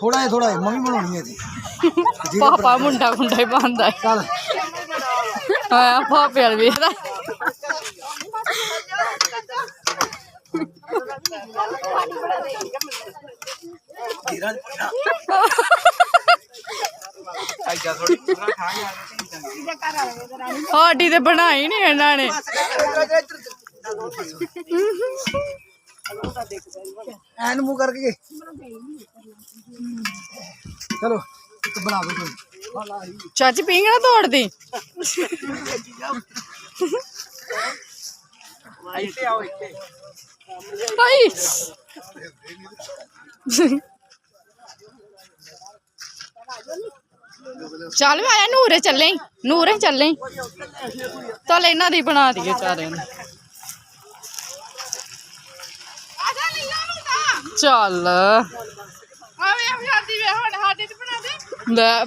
ਥੋੜਾ ਜਿਹਾ ਥੋੜਾ ਜਿਹਾ ਮੈਂ ਵੀ ਬਣਾਉਣੀ ਹੈ ਜੀ। ਪਾਪਾ ਮੁੰਡਾ ਮੁੰਡਾ ਹੀ ਬੰਦਾ ਹੈ। ਚੱਲ। ਹਾਂ ਪਾਪੇ ਵਾਲ ਵੇਖਦਾ ਸਾਡੀ ਤੇ ਬਣਾਈ ਨਹੀਂ ਇਹਨਾਂ ਨੇ। ਐਨ ਮੂੰਹ ਕਰਕੇ। ਚਲੋ ਇੱਕ ਬਣਾ ਦੋ ਚਾਚੀ ਪਿੰਗਣਾ ਤੋੜਦੀ। ਹਾਈ ਚੱਲ ਆਇਆ ਨੂਰੇ ਚੱਲੇ ਨੂਰੇ ਚੱਲੇ। ਚੱਲ ਇਹਨਾਂ ਦੀ ਬਣਾ ਦਈਏ ਚਾਰਿਆਂ ਨੂੰ। ਚੱਲ। ਹੁਣ ਸਾਡੇ ਤੇ ਬਣਾ ਦੇ। ਲੈ